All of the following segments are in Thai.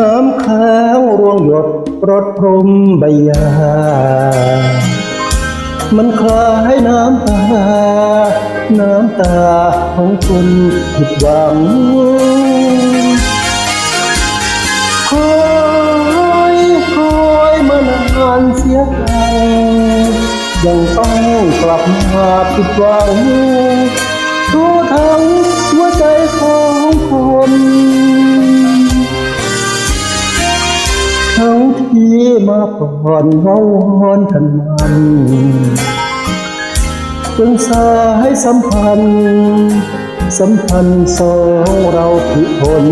ค้างร่วงหยดรดพรมใบยา มันคล้ายน้ำตา น้ำตาของคนผิดหวังคอยคอยมานานเสียใจยังต้องกลับมาผิดหวัง ยี่มาก่อนเว้าวอนกันมันจนสายสัมพันธ์ สัมพันธ์สองเราผิดผล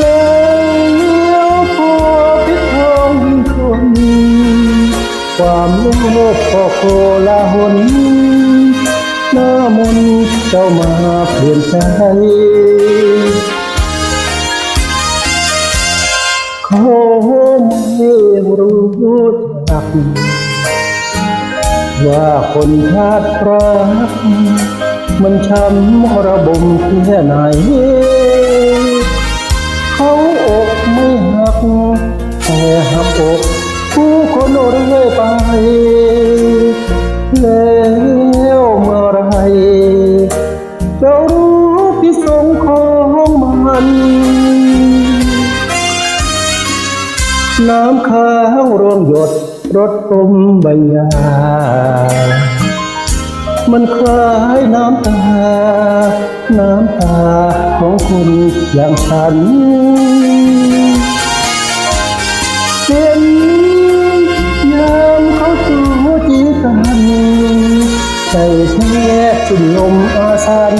แล้วพอพิทองคน ความโลภก็โกลาหนหน้ามนต์เจ้ามาเปลี่ยนใจ เขาไม่รู้จักว่าคนพลาดรัก มันช้ำระบมแค่ไหน เขาอกไม่หัก แต่หักอกผู้คนเรื่อยไป แล้วเมื่อไรจะรู้พิสงของมัน น้ำค้างรวงหยดรดตมใบยา มันคล้ายน้ำตา น้ำตาของคนอย่างฉันเห็นยามเขาจูจีกันใจแทบสิ้นลมอาสัน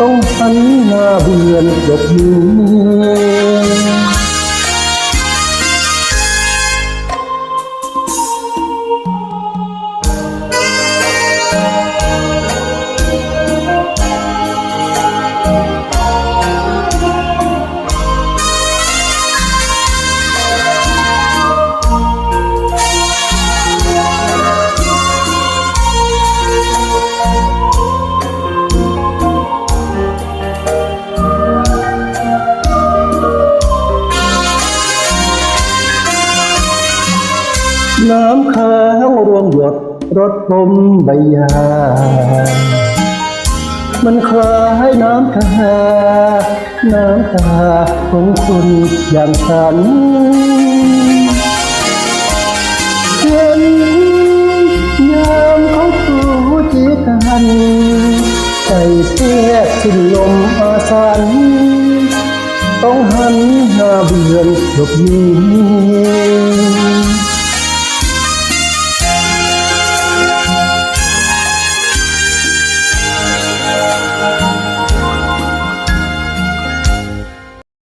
ต้องหันหน้าเบียนหยบหนี น้ำค้างรวงหยดรดพมใบยา มันคล้ายน้ำตาน้ำตาของคนอย่างฉันเห็นยามเขาสูจีกันใจแทบสิ้นลมอาสัน ต้องหันหน้าเบือนหลบหนี